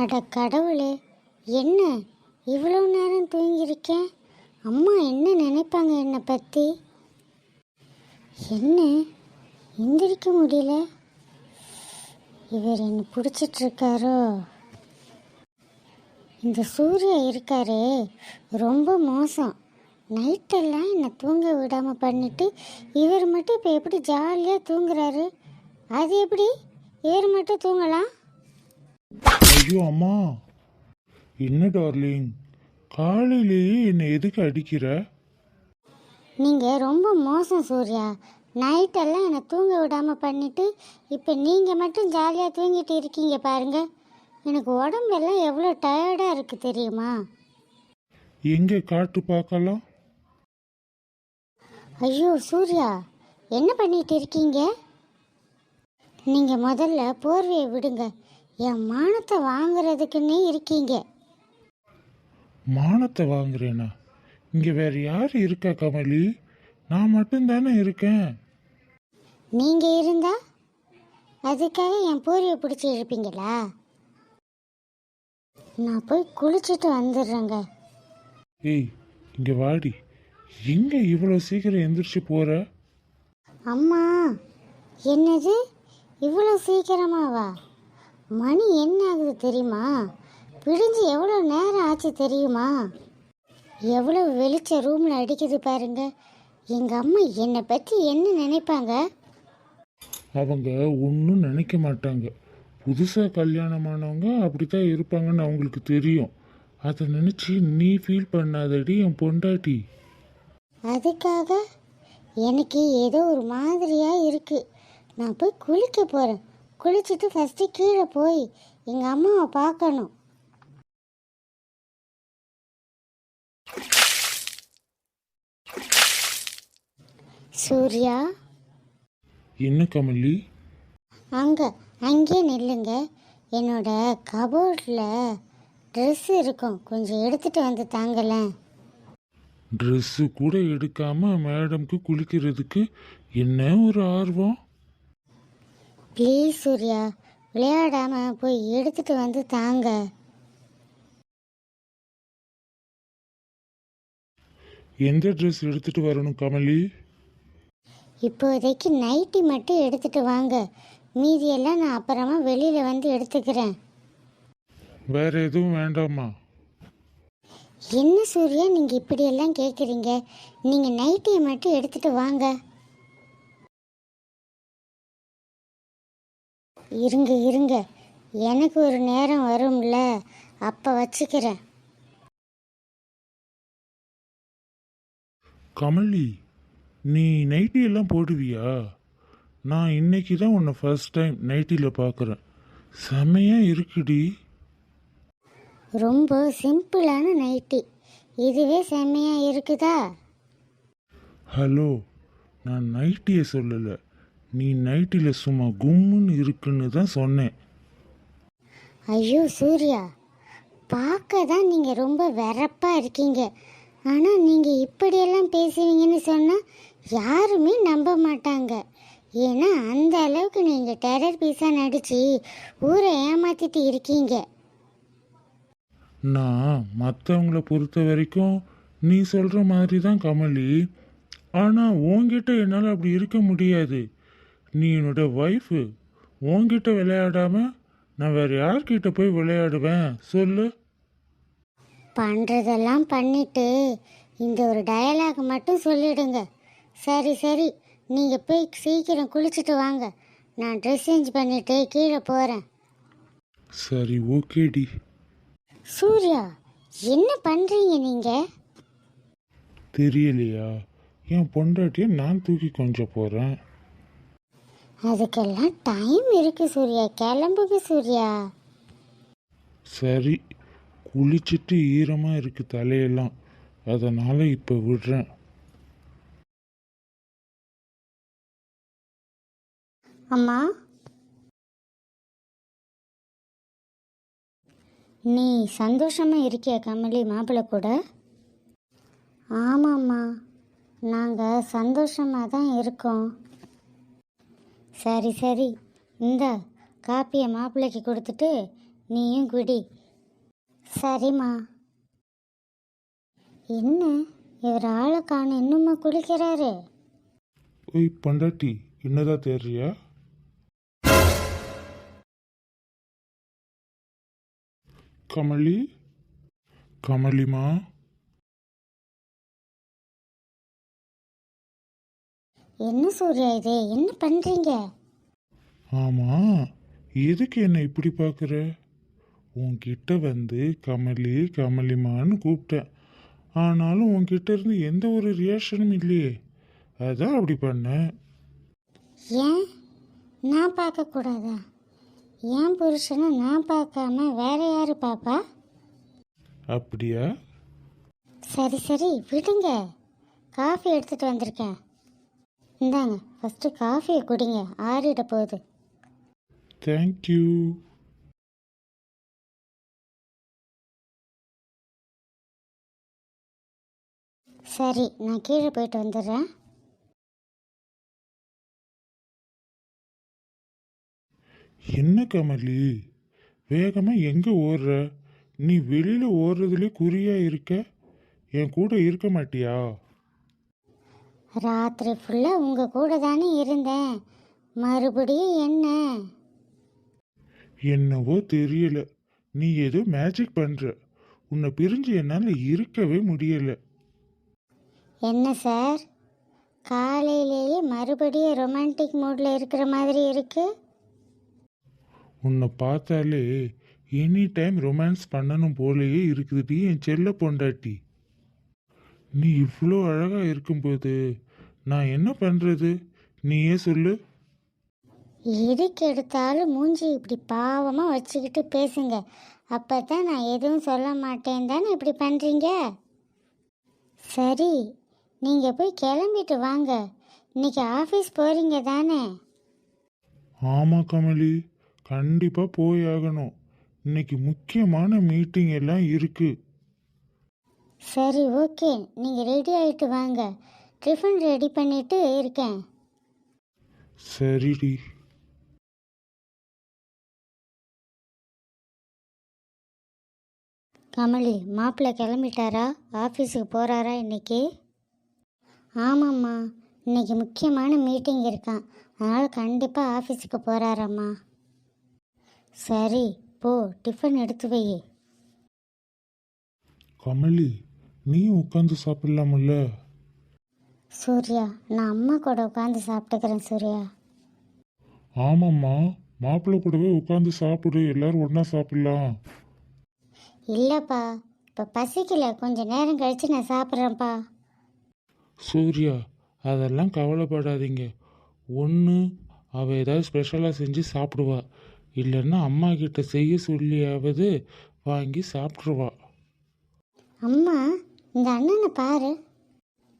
அட கடவுளே என்ன? இவ்வளோ நேரம் தூங்கியிருக்கேன் அம்மா என்ன நினைப்பாங்க என்னை பற்றி என்ன? எந்திரிக்க முடியல. இவர் என்னை பிடிச்சிட்ருக்காரோ? இந்த சூர்யா இருக்காரே ரொம்ப மோசம். நைட்டெல்லாம் என்னை தூங்க விடாமல் பண்ணிட்டு இவர் மட்டும் இப்போ எப்படி ஜாலியாக தூங்குறாரு? அது எப்படி? இவர் மட்டும் தூங்கலாம்? ஐயோ அம்மா. என்ன டார்லிங்? காலையிலேயே என்னை எதுக்கு அடிக்கிற? நீங்கள் ரொம்ப மோசம் சூர்யா. நைட்டெல்லாம் என்னை தூங்க விடாமல் பண்ணிட்டு இப்போ நீங்கள் மட்டும் ஜாலியாக தூங்கிட்டு இருக்கீங்க பாருங்க. எனக்கு உடம்பெல்லாம் எவ்வளோ டயர்டாக இருக்குது தெரியுமா? எங்க காட்டு பார்க்கலாம் ஐயோ சூர்யா. என்ன பண்ணிட்டு இருக்கீங்க? நீங்கள் முதல்ல போர்வையை விடுங்க. என் மானத்தை வாங்குறதுக்குன்னே இருக்கீங்க. மானத்தை வாங்குறேனா? இங்க வேற யார் இருக்கா கமலி? நான் மட்டும்தானே இருக்கேன். நீங்கள் இருந்தா அதுக்காக என் போர்வையை பிடிச்சி இழுப்பீங்களா நான் போய் குளிச்சுட்டு வந்துடுறேங்க. ஏய் இங்க வாடி. எங்க இவ்வளோ சீக்கிரம் எந்திரிச்சு போற? அம்மா என்னது? இவ்வளோ சீக்கிரமாவா? மணி என்ன ஆகுது தெரியுமா? பிடிஞ்சு எவ்வளோ நேரம் ஆச்சு தெரியுமா? எவ்வளோ வெளிச்ச ரூமில் அடிக்குது பாருங்க. எங்கள் அம்மா என்னை பற்றி என்ன நினைப்பாங்க? அவங்க ஒன்றும் நினைக்க மாட்டாங்க. புதுசாக கல்யாணமானவங்க அப்படித்தான் இருப்பாங்கன்னு அவங்களுக்கு தெரியும். அதை நினச்சி நீ ஃபீல் பண்ணாதடி என் பொண்டாட்டி. அதுக்காக எனக்கு ஏதோ ஒரு மாதிரியாக இருக்குது நான் போய் குளிக்க போகிறேன் குளிச்சுட்டு ஃபஸ்ட்டு கீழே போய் எங்கள் அம்மாவை பார்க்கணும். சூர்யா? என்ன கமலி? அங்கே அங்கே நில்லுங்க. என்னோட கபோர்டில் ட்ரெஸ் இருக்கும். கொஞ்சம் எடுத்துகிட்டு வந்து தாங்களேன் ட்ரெஸ்ஸு கூட எடுக்காம மேடம்க்கு குளிக்கிறதுக்கு என்ன ஒரு ஆர்வம்? ப்ளீஸ் சூர்யா விளையாடாம போய் எடுத்துட்டு வந்து தாங்க. எந்த ட்ரெஸ் எடுத்துட்டு வரணும் கமலி? இப்போதைக்கு நைட்டி மட்டும் எடுத்துட்டு வாங்க. மீதியெல்லாம் நான் அப்புறமா வெளியில் வந்து எடுத்துக்கிறேன். வேற எதுவும் வேண்டாமா என்ன சூர்யா? நீங்கள் இப்படியெல்லாம் கேட்குறீங்க நீங்கள் நைட்டியை மட்டும் எடுத்துட்டு வாங்க. இருங்க இருங்க. எனக்கு ஒரு நேரம் வரும்ல. அப்போ வச்சுக்கிறேன். கமலி நீ நைட்டி எல்லாம் போடுவியா? நான் இன்னைக்கு தான் உன்னை ஃபர்ஸ்ட் டைம் நைட்டியில் பார்க்குறேன் செமையா இருக்குடி. ரொம்ப சிம்பிளான நைட்டி. இதுவே செம்மையாக இருக்குதா? ஹலோ நான் நைட்டியை சொல்லலை. நீ நைட்டியில் சும்மா கும்முன்னு இருக்குன்னு தான் சொன்னேன். ஐயோ சூர்யா பார்க்க தான் நீங்கள் ரொம்ப வெறப்பாக இருக்கீங்க. ஆனால் நீங்கள் இப்படியெல்லாம் பேசுவீங்கன்னு சொன்னால் யாருமே நம்ப மாட்டாங்க. ஏன்னா அந்த அளவுக்கு நீங்கள் டெரர் பீஸாக நடித்து ஊரை ஏமாத்திட்டு இருக்கீங்க. நான் மற்றவங்கள பொறுத்த வரைக்கும் நீ சொல்கிற மாதிரி தான் கமலி. ஆனால் உன்கிட்ட என்னால் அப்படி இருக்க முடியாது. நீ என்னோட ஒய்ஃபு உன்கிட்ட விளையாடாம நான் வேற யார்கிட்ட போய் விளையாடுவேன்? சொல்லு. பண்ணுறதெல்லாம் பண்ணிட்டு இந்த ஒரு டயலாக் மட்டும் சொல்லிடுங்க. சரி சரி. நீங்கள் போய் சீக்கிரம் குளிச்சுட்டு வாங்க. நான் ட்ரெஸ் சேஞ்ச் பண்ணிட்டு கீழே போகிறேன் சரி ஓகேடி சூர்யா என்ன பண்ணுறீங்க நீங்கள் தெரியலையா? என் பொண்டாட்டியை நான் தூக்கி கொஞ்சம் போகிறேன் அதுக்கெல்லாம் டைம் இருக்கு சூர்யா. கிளம்புங்க சூர்யா. சரி குளிச்சுட்டு ஈரமாக இருக்கு தலையெல்லாம். அதனால் இப்போ விடுறேன். அம்மா? நீ சந்தோஷமா இருக்கியா கமலி மாப்பிள்ளை கூட? ஆமாம்மா. நாங்கள் சந்தோஷமாக தான் இருக்கோம். சரி சரி. இந்த காப்பியை மாப்பிள்ளைக்கு கொடுத்துட்டு நீயும் குடி. சரிம்மா. என்ன? இவர் ஆளை காண இன்னும்மா குளிக்கிறாரு? ஓய் பண்டாட்டி என்னதான் தேடுறியா? கமலி? கமலிமா என்ன சூர்யா இது? என்ன பண்றீங்க? ஆமா எதுக்கு என்னை இப்படி பார்க்குற? உன்கிட்ட வந்து கமலி கமலிமான்னு கூப்பிட்டேன். ஆனாலும் உன்கிட்ட இருந்து எந்த ஒரு ரியாக்ஷனும் இல்லையே. அதான் அப்படி பண்ணேன். ஏன்? நான் பார்க்க கூடாதா? என் புருஷனை நான் பார்க்காம வேற யாரு பாப்பா அப்படியா? சரி சரி விடுங்க. காஃபி எடுத்துட்டு வந்திருக்கேன். இந்தாங்க ஃபஸ்ட்டு காஃபியை குடிங்க. ஆறிட போகுது. தேங்க்யூ சரி நான் கீழே போயிட்டு வந்துடுறேன். என்ன கமலி? வேகமா எங்க ஓடுற? நீ வெளியில ஓடுறதுலே குறியா இருக்க? என் கூட இருக்க மாட்டியா? ராத்திரி ஃபுல்லாக உங்கள் கூட தானே இருந்தேன். மறுபடியும் என்ன? என்னவோ தெரியல. நீ ஏதோ மேஜிக் பண்ற. உன்னை பிரிஞ்சு என்னால இருக்கவே முடியல. என்ன சார் காலையிலேயே மறுபடியும் ரொமான்டிக் மூடில் இருக்கிற மாதிரி இருக்கு? உன்னை பார்த்தாலே எனி டைம் ரொமான்ஸ் பண்ணணும் போலயே இருக்குதுடி என் செல்ல பொண்டாட்டி. நீ இவ்வளோ அழகா இருக்கும்போது நான் என்ன பண்றது? நீயே சொல்லு. எதுக்கு எடுத்தாலும் மூஞ்சி இப்படி பாவமாக வச்சுக்கிட்டு பேசுங்க. அப்போ தான் நான் எதுவும் சொல்ல மாட்டேன். தானே இப்படி பண்ணுறீங்க சரி நீங்கள் போய் கிளம்பிட்டு வாங்க. இன்னைக்கு ஆஃபீஸ் போகிறீங்க தானே? ஆமா கமலி கண்டிப்பா போய் ஆகணும். இன்னைக்கு முக்கியமான மீட்டிங் எல்லாம் இருக்கு. சரி ஓகே. நீங்கள் ரெடி ஆகிட்டு வாங்க. டிஃபன் ரெடி பண்ணிட்டு இருக்கேன். சரிடி. கமலி மாப்பிள்ளை கிளம்பிட்டாரா? ஆஃபீஸுக்கு போகிறாரா இன்னைக்கு? ஆமாம்மா. இன்னைக்கு முக்கியமான மீட்டிங் இருக்கான் அதனால் கண்டிப்பாக ஆஃபீஸுக்கு போகிறாராம்மா சரி போ. டிஃபன் எடுத்து வை. கமலி நீ உட்காந்து சாப்பிடலாமுல்ல? சூர்யா நான் அம்மா கூட உட்காந்து சாப்பிட்டுக்கிறேன் சூர்யா. ஆமாம்மா மாப்பிள்ளை கூடவே உட்காந்து சாப்பிடு எல்லாரும் ஒண்ணா சாப்பிடலாம். இல்லைப்பா இப்போ பசிக்கல கொஞ்சம் நேரம் கழித்து நான் சாப்பிட்றேன்ப்பா. சூர்யா அதெல்லாம் கவலைப்படாதீங்க. ஒன்று அவள் ஏதாவது ஸ்பெஷலாக செஞ்சு சாப்பிடுவா. இல்லைன்னா அம்மா கிட்ட செய்ய சொல்லியாவது வாங்கி சாப்பிட்ருவா அம்மா இந்த அண்ணனை பாரு.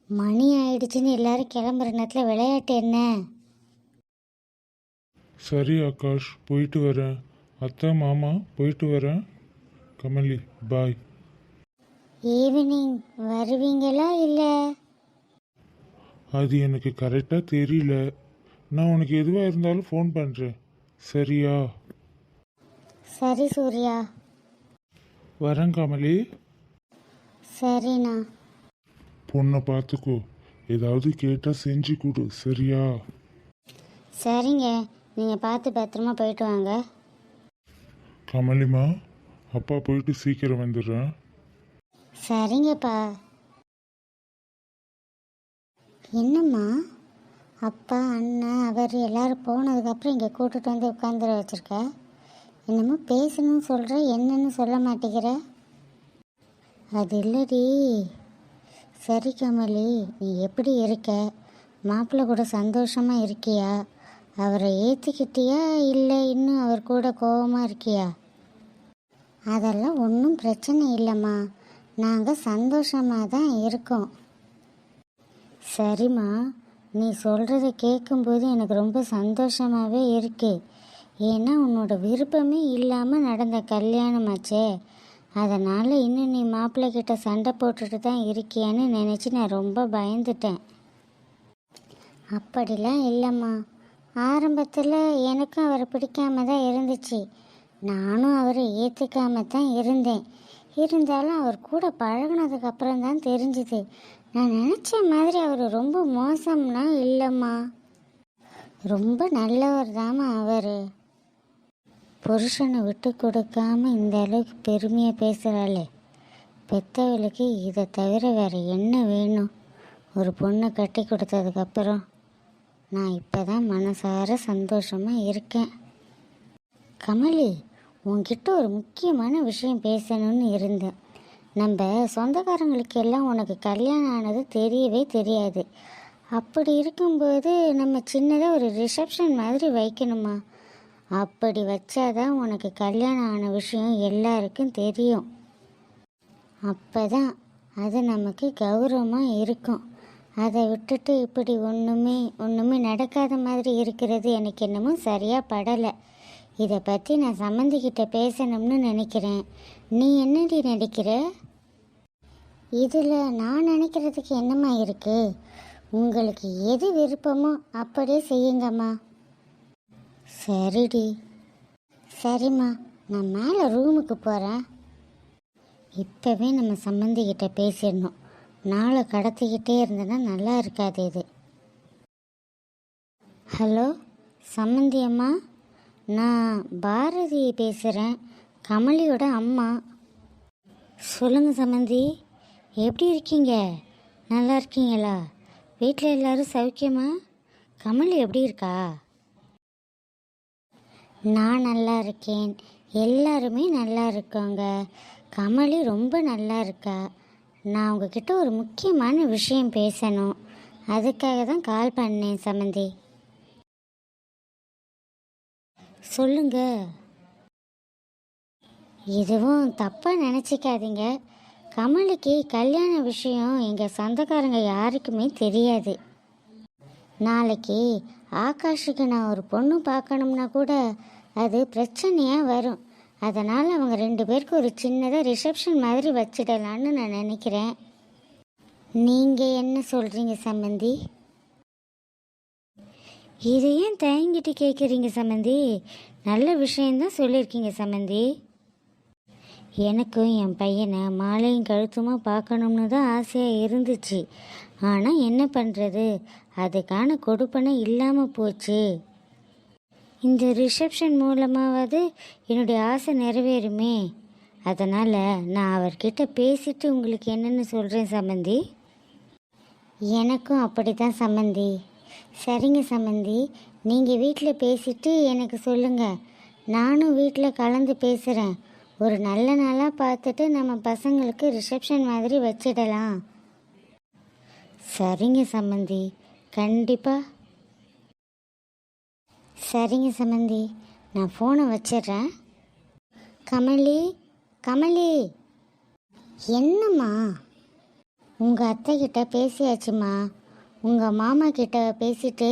மணி ஆயிடுச்சுன்னு எல்லாரும் கிளம்புற நேரத்தில் விளையாட்டு என்ன? சரி ஆகாஷ் போயிட்டு வரேன். அத்தை மாமா போயிட்டு வரேன். கமலி பாய் ஈவினிங் வருவீங்களா இல்லை? அது எனக்கு கரெக்டாக தெரியல. நான் உனக்கு எதுவாக இருந்தாலும் ஃபோன் பண்ணுறேன் சரியா? சரி சூர்யா. வரேன் கமலி. சரிண்ணா. பொண்ணை பார்த்துக்கோ. ஏதாவது கேட்டால் செஞ்சு கொடு சரியா? சரிங்க. நீங்கள் பார்த்து பத்திரமா போயிட்டு வாங்க. கமலிமா அப்பா போயிட்டு சீக்கிரம் வந்துடுறேன். சரிங்கப்பா. என்னம்மா? அப்பா அண்ணன் அவர் எல்லாரும் போனதுக்கப்புறம் இங்கே கூட்டிட்டு வந்து உட்காந்துட வச்சிருக்க? என்னமோ பேசணும்னு சொல்கிற என்னன்னு சொல்ல மாட்டேங்கிற? அது இல்லடி. சரி கமலி நீ எப்படி இருக்க? மாப்பிள்ளை கூட சந்தோஷமாக இருக்கியா? அவரை ஏற்றிக்கிட்டியா இல்லை இன்னும் அவர் கூட கோவமாக இருக்கியா? அதெல்லாம் ஒன்றும் பிரச்சனை இல்லைம்மா. நாங்கள் சந்தோஷமாக தான் இருக்கோம். சரிம்மா நீ சொல்கிறத கேட்கும்போது எனக்கு ரொம்ப சந்தோஷமாகவே இருக்கு. ஏன்னா உன்னோட விருப்பமே இல்லாமல் நடந்த கல்யாணமாச்சே. அதனால் இன்னும் நீ மாப்பிள்ளை கிட்ட சண்டை போட்டுட்டு தான் இருக்கியான்னு நினச்சி நான் ரொம்ப பயந்துட்டேன். அப்படிலாம் இல்லைம்மா. ஆரம்பத்தில் எனக்கும் அவரை பிடிக்காம தான் இருந்துச்சு. நானும் அவரை ஏற்றுக்காம தான் இருந்தேன். இருந்தாலும் அவர் கூட பழகினதுக்கப்புறம் தான் தெரிஞ்சுது. நான் நினச்ச மாதிரி அவர் ரொம்ப மோசம்னா இல்லைம்மா. ரொம்ப நல்லவர் தாம்மா அவர். புருஷனை விட்டு கொடுக்காம இந்த அளவுக்கு பெருமையாக பேசுகிறாளே பெத்தவளுக்கு இதை தவிர வேறு என்ன வேணும்? ஒரு பொண்ணை கட்டி கொடுத்ததுக்கப்புறம் நான் இப்போ தான் மனசார சந்தோஷமாக இருக்கேன். கமலி உன்கிட்ட ஒரு முக்கியமான விஷயம் பேசணும்னு இருந்தேன். நம்ம சொந்தக்காரங்களுக்கு எல்லாம் உனக்கு கல்யாணம் ஆனது தெரியவே தெரியாது. அப்படி இருக்கும்போது நம்ம சின்னதாக ஒரு ரிசப்ஷன் மாதிரி வைக்கணுமா? அப்படி வச்சாதான் உனக்கு கல்யாணம் ஆன விஷயம் எல்லாருக்கும் தெரியும். அப்போதான் அது நமக்கு கௌரவமாக இருக்கும். அதை விட்டுட்டு இப்படி ஒன்றுமே ஒன்றுமே நடக்காத மாதிரி இருக்கிறது எனக்கு என்னமோ சரியாக படலை. இதை பற்றி நான் சம்மந்திக்கிட்ட பேசணும்னு நினைக்கிறேன். நீ என்னடி நினைக்கிற? இதில் நான் நினைக்கிறதுக்கு என்னம்மா இருக்கு? உங்களுக்கு எது விருப்பமோ அப்படியே செய்யுங்கம்மா. சரிடி. சரிம்மா நான் மேலே ரூமுக்கு போகிறேன் இப்போவே நம்ம சம்மந்திக்கிட்ட பேசிடணும். நாளை கடத்திக்கிட்டே இருந்தேன்னா நல்லா இருக்காது இது. ஹலோ சம்மந்தி அம்மா? நான் பாரதி பேசுகிறேன் கமலியோட அம்மா. சொல்லுங்கள் சம்மந்தி எப்படி இருக்கீங்க? நல்லா இருக்கீங்களா? வீட்டில் எல்லோரும் சௌக்கியமா? கமல் எப்படி இருக்கா? நான் நல்லா இருக்கேன். எல்லாருமே நல்லா இருக்கோங்க. கமலி ரொம்ப நல்லா இருக்கா? நான் உங்ககிட்ட ஒரு முக்கியமான விஷயம் பேசணும். அதுக்காக தான் கால் பண்ணேன் சமந்தி. சொல்லுங்க. எதுவும் தப்பாக நினச்சிக்காதீங்க. கமலிக்கு கல்யாண விஷயம் எங்கள் சொந்தக்காரங்க யாருக்குமே தெரியாது. நாளைக்கு ஆகாஷுக்கு நான் ஒரு பொண்ணு பார்க்கணும்னா கூட அது பிரச்சனையாக வரும். அதனால் அவங்க ரெண்டு பேருக்கு ஒரு சின்னதாக ரிசப்ஷன் மாதிரி வச்சிடலான்னு நான் நினைக்கிறேன். நீங்கள் என்ன சொல்கிறீங்க சம்மந்தி இது ஏன் தயங்கிட்டு கேட்குறீங்க சம்மந்தி நல்ல விஷயந்தான் சொல்லியிருக்கீங்க சம்மந்தி எனக்கும் என் பையனை மாலையும் கழுத்துமாக பார்க்கணும்னு தான் ஆசையாக இருந்துச்சு. ஆனால் என்ன பண்ணுறது அதுக்கான கொடுப்பனை இல்லாமல் போச்சு. இந்த ரிசப்ஷன் மூலமாவது என்னுடைய ஆசை நிறைவேறுமே. அதனால் நான் அவர்கிட்ட பேசிட்டு உங்களுக்கு என்னென்னு சொல்கிறேன் சம்மந்தி எனக்கும் அப்படி தான் சம்மந்தி சரிங்க சம்மந்தி நீங்கள் வீட்டில் பேசிட்டு எனக்கு சொல்லுங்கள் நானும் வீட்டில் கலந்து பேசுகிறேன் ஒரு நல்ல நாளாக பார்த்துட்டு நம்ம பசங்களுக்கு ரிசப்ஷன் மாதிரி வச்சிடலாம். சரிங்க சம்மந்தி கண்டிப்பாக சரிங்க சமந்தி. நான் ஃபோனை வச்சிடுறேன். கமலி கமலி. என்னம்மா? உங்கள் அத்தை கிட்ட பேசியாச்சுமா உங்கள் மாமா கிட்ட பேசிட்டு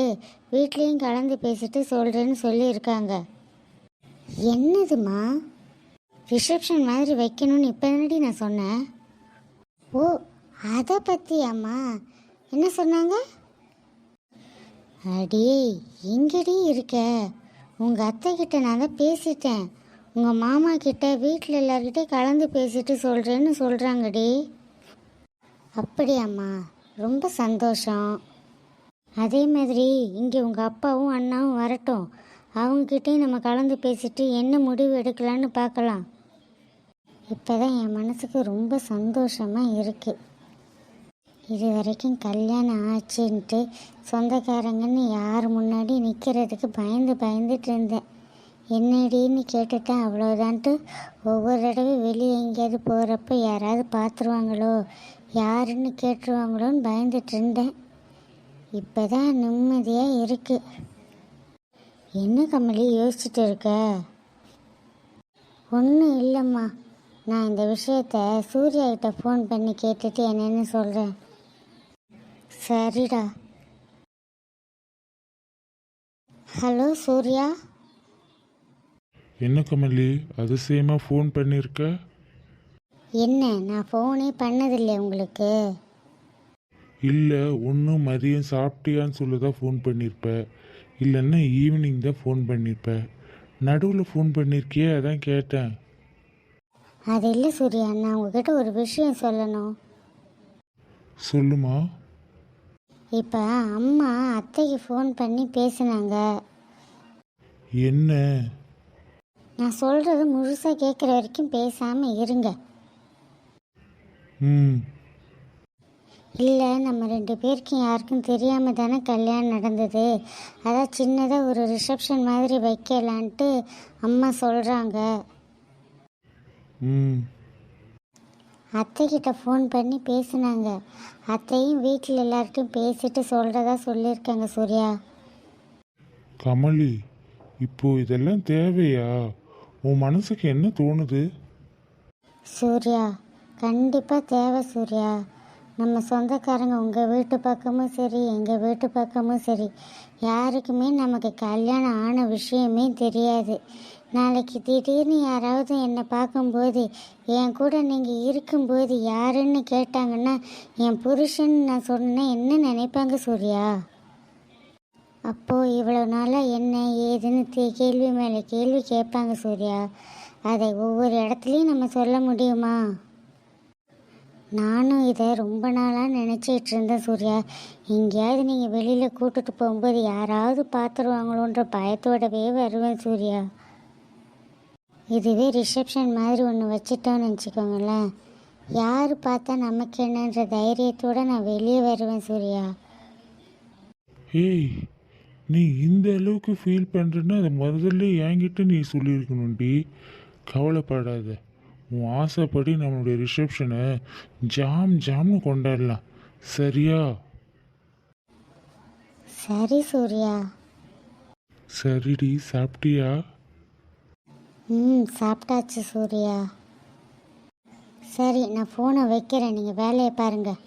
வீட்லேயும் கலந்து பேசிட்டு சொல்கிறேன்னு சொல்லியிருக்காங்க. என்னதுமா ரிசப்ஷன் மாதிரி வைக்கணும்னு இப்போ தானடி நான் சொன்னேன்? ஓ அதை பற்றியாம்மா என்ன சொன்னாங்க? அடே எங்கடி இருக்க? உங்கள் அத்தை கிட்ட நான் தான் பேசிட்டேன். உங்கள் மாமா கிட்ட வீட்டில் எல்லார்கிட்டையும் கலந்து பேசிட்டு சொல்கிறேன்னு சொல்கிறாங்கடி அப்படியாம்மா ரொம்ப சந்தோஷம். அதே மாதிரி இங்கே உங்கள் அப்பாவும் அண்ணாவும் வரட்டும். அவங்கக்கிட்டையும் நம்ம கலந்து பேசிட்டு என்ன முடிவு எடுக்கலான்னு பார்க்கலாம். இப்போ தான் என் மனசுக்கு ரொம்ப சந்தோஷமாக இருக்குது இது வரைக்கும் கல்யாணம் ஆச்சுன்ட்டு சொந்தக்காரங்கன்னு யார் முன்னாடி நிற்கிறதுக்கு பயந்து பயந்துட்டு இருந்தேன். என்னடின்னு கேட்டுட்டேன் அவ்வளோதான்ட்டு ஒவ்வொரு தடவை வெளியே எங்கேயாவது போகிறப்ப யாராவது பார்த்துருவாங்களோ யாருன்னு கேட்டுருவாங்களோன்னு பயந்துட்டு இருந்தேன். இப்போ தான் நிம்மதியாக இருக்குது என்ன கமலி யோசிச்சுட்டு இருக்க? ஒன்றும் இல்லைம்மா. நான் இந்த விஷயத்த சூர்யா கிட்ட ஃபோன் பண்ணி கேட்டுட்டு என்னென்னு சொல்கிறேன் சரிடா. ஹலோ சூர்யா? என்ன கமலி அதிசயமாக ஃபோன் பண்ணியிருக்க என்ன நான் ஃபோனே பண்ணதில்லை உங்களுக்கு? இல்லை ஒன்றும் மதியம் சாப்பிட்டியான்னு சொல்லி தான் ஃபோன் பண்ணியிருப்ப இல்லைன்னா ஈவினிங் தான் ஃபோன் பண்ணியிருப்ப நடுவில் ஃபோன் பண்ணியிருக்கியே அதான் கேட்டேன். அது இல்லை சூர்யா நான் உங்ககிட்ட ஒரு விஷயம் சொல்லணும். சொல்லுமா? இப்போ அம்மா அத்தைக்கு ஃபோன் பண்ணி பேசினாங்க. என்ன? நான் சொல்கிறது முழுசாக கேட்குற வரைக்கும் பேசாமல் இருங்க. ம். இல்லை நம்ம ரெண்டு பேருக்கும் யாருக்கும் தெரியாமல் தானே கல்யாணம் நடந்தது. அதான் சின்னதாக ஒரு ரிசப்ஷன் மாதிரி வைக்கலான்ட்டு அம்மா சொல்கிறாங்க ம். அத்தைக்கிட்ட ஃபோன் பண்ணி பேசினாங்க. அத்தையும் வீட்டில் எல்லார்ட்டையும் பேசிட்டு சொல்கிறதா சொல்லியிருக்காங்க சூர்யா. கமலி இப்போ இதெல்லாம் தேவையா? உன் மனசுக்கு என்ன தோணுது? சூர்யா கண்டிப்பாக தேவை சூர்யா. நம்ம சொந்தக்காரங்க உங்கள் வீட்டு பக்கமும் சரி எங்கள் வீட்டு பக்கமும் சரி. யாருக்குமே நமக்கு கல்யாணம் ஆன விஷயமே தெரியாது. நாளைக்கு திடீர்னு யாராவது என்னை பார்க்கும்போது என் கூட நீங்கள் இருக்கும்போது யாருன்னு கேட்டாங்கன்னா என் புருஷன் நான் சொன்னேன் என்ன நினைப்பாங்க சூர்யா? அப்போது இவ்வளோ நாளாக என்ன ஏதுன்னு கேள்வி மேலே கேள்வி கேட்பாங்க சூர்யா. அதை ஒவ்வொரு இடத்துலையும் நம்ம சொல்ல முடியுமா? நானும் இதை ரொம்ப நாளாக நினச்சிட்டு இருந்தேன் சூர்யா. எங்கேயாவது நீங்கள் வெளியில் கூட்டிட்டு போகும்போது யாராவது பார்த்துருவாங்களோன்ற பயத்தோடவே வருவேன் சூர்யா. இதுவே ரிசப்ஷன் மாதிரி ஒன்று வச்சுட்டோன்னு வச்சுக்கோங்களேன். யார் பார்த்தா நமக்கு என்னன்ற தைரியத்தோடு நான் வெளியே வருவேன் சூர்யா. ஏய் நீ இந்த அளவுக்கு ஃபீல் பண்ணுறேன்னா அதை முதல்ல என்கிட்ட நீ சொல்லியிருக்கணும்டி கவலைப்படாத. உன் ஆசைப்படி நம்மளுடைய ரிசப்ஷனை ஜாம் ஜாம்னு கொண்டாடலாம். சரியா? சரி சூர்யா. சரிடி சாப்பிட்டியா? ம் சாப்பிட்டாச்சு சூர்யா. சரி நான் ஃபோனை வைக்கிறேன். நீங்கள் வேலையை பாருங்கள்